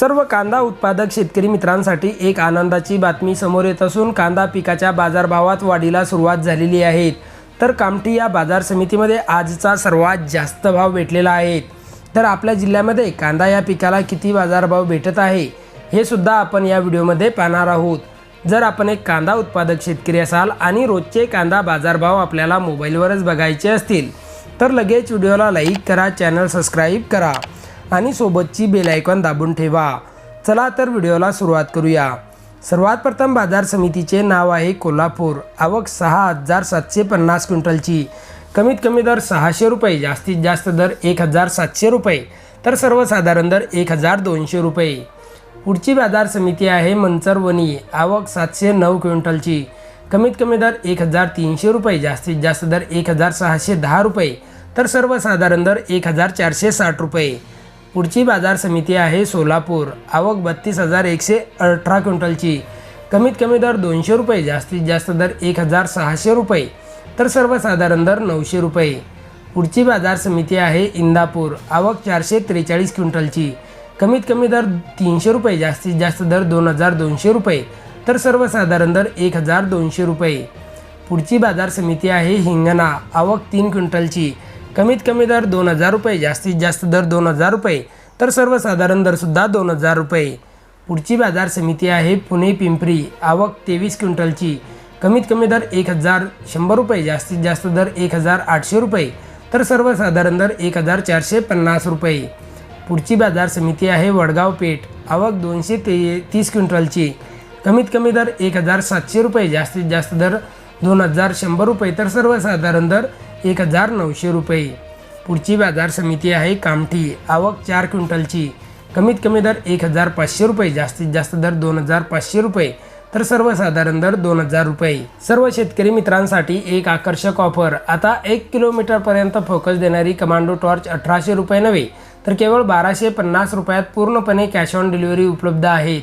सर्व कांदा उत्पादक शेतकरी मित्रांसाठी एक आनंदाची बातमी समोर येत असून कांदा पिकाच्या बाजारभावात वाढीला सुरुवात झालेली आहे. तर कामठी या बाजार समितीमध्ये आजचा सर्वात जास्त भाव भेटलेला आहे. तर आपल्या जिल्ह्यामध्ये कांदा या पिकाला किती बाजारभाव भेटत आहे हे सुद्धा आपण या व्हिडिओमध्ये पाहणार आहोत. जर आपण एक कांदा उत्पादक शेतकरी असाल आणि रोजचे कांदा बाजारभाव आपल्याला मोबाईलवरच बघायचे असतील तर लगेच व्हिडिओला लाईक करा चॅनल सबस्क्राईब करा. आणि सोबतची बेल आयकॉन दाबून ठेवा. चला तर व्हिडिओला सुरुवात करूया. सर्वात प्रथम बाजार समितीचे नाव आहे कोल्हापूर. आवक सहा हजार सातशे पन्नास क्विंटलची. कमीत कमी दर सहाशे रुपये जास्तीत जास्त दर एक हजार सातशे रुपये तर सर्वसाधारण दर एक हजार दोनशे रुपये. पुढची बाजार समिती आहे मंचरवणी आवक सातशे नऊ क्विंटलची. कमीत कमी दर एक हजार तीनशे रुपये जास्तीत जास्त दर एक हजार सहाशे दहा रुपये तर सर्वसाधारण दर एक हजार चारशे साठ रुपये. पुढची बाजार समिती आहे सोलापूर. आवक बत्तीस हजार एकशे अठरा क्विंटलची. कमीत कमी दर दोनशे रुपये जास्तीत जास्त दर एक हजार सहाशे रुपये. तर सर्वसाधारण दर नऊशे रुपये. पुढची बाजार समिती आहे इंदापूर. आवक चारशे त्रेचाळीस क्विंटलची. कमीत कमी दर तीनशे रुपये जास्तीत जास्त दर दोन हजार दोनशे रुपये. तर सर्वसाधारण दर एक हजार दोनशे रुपये. पुढची बाजार समिती आहे हिंगणा. आवक तीन क्विंटलची. कमीत कमी दर दोन हजार रुपये जास्तीत जास्त दर दोन हजार रुपये तर सर्वसाधारण दरसुद्धा दोन हजार रुपये. पुढची बाजार समिती आहे पुणे पिंपरी. आवक तेवीस क्विंटलची. कमीत कमी दर एक हजार शंभर रुपये जास्तीत जास्त दर एक हजार आठशे रुपये तर सर्वसाधारण दर एक हजार चारशे पन्नास रुपये. पुढची बाजार समिती आहे वडगाव पेठ. आवक दोनशे ते तीस क्विंटलची. कमीत कमी दर एक हजार सातशे रुपये जास्तीत जास्त दर दोन हजार शंभर रुपये तर सर्वसाधारण दर एक हजार नऊशे रुपये. पुढची बाजार समिती आहे कामठी. आवक चार क्विंटलची. कमीत कमी दर एक हजार पाचशे रुपये. जास्तीत जास्त दर दोन हजार पाचशे रुपये. तर सर्वसाधारण दर दोन हजार रुपये. सर्व शेतकरी मित्रांसाठी एक आकर्षक ऑफर. आता एक किलोमीटरपर्यंत फोकस देणारी कमांडो टॉर्च अठराशे रुपये नव्हे तर केवळ बाराशे पन्नास रुपयात पूर्णपणे कॅश ऑन डिलिव्हरी उपलब्ध आहेत.